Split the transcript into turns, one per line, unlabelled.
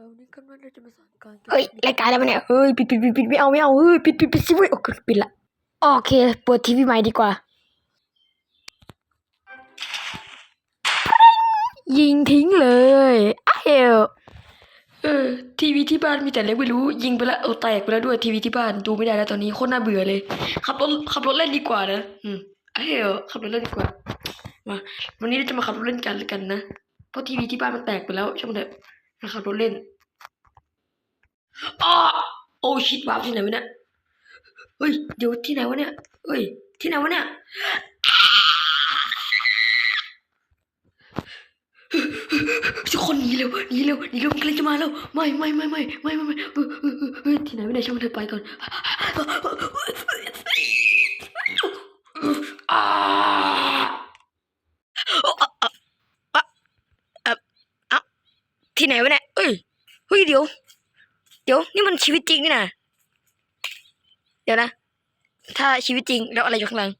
อวันนี้คำนั้นเราจะมาสอนการ
เอ้ยรายการอะไรวเนี่ยเฮ้ยปิดปิดปิดปิดไม่เอาไม่เอาเฮ้ยปิดปิดปิดสิเว้ยโอเคปิดละโอเคเปิดทีวีใหม่ดีกว่า ยิงทิ้งเลยอ้าว
เออทีวีที่บ้านมีแต่เล็กไม่รู้ ยิงไปแล้วเอาแตกไปแล้วด้วยทีวีที่บ้านดูไม่ได้แล้วตอนนี้โคตรน่าเบื่อเลยขับรถขับรถเล่นดีกว่านะอืมเอ้ยขับรถเล่นดีกว่ามาวันนี้เราจะมาขับรถเล่นกันแล้วกันนะเพราะทีวีที่บ้านมันแตกไปแล้วช่างมันเถอะมาขับรถเล่น อ้อโอ้ชิดวาร์ปที่ไหนวะเนี่ยเฮ้ยเดี๋ยวที่ไหนวะเนี่ยเฮ้ยที่ไหนวะเนี่ยทุกคนหนีเร็วหนีเร็วหนีเร็วกำลังจะมาแล้วไม่ไม่ไม่ไม่ไม่ไม่ไม่เออเออเออเออที่ไหนไม่ได้ช่างเธอไปก่อนอ่าอะที่ไหนวะเนี่ยเอ้ยเฮ้ยเดี๋ยว เดี๋ยวนี่มันชีวิตจริงนี่นะเดี๋ยวนะ ถ้าชีวิตจริงแล้วอะไรอยู่ข้างหลัง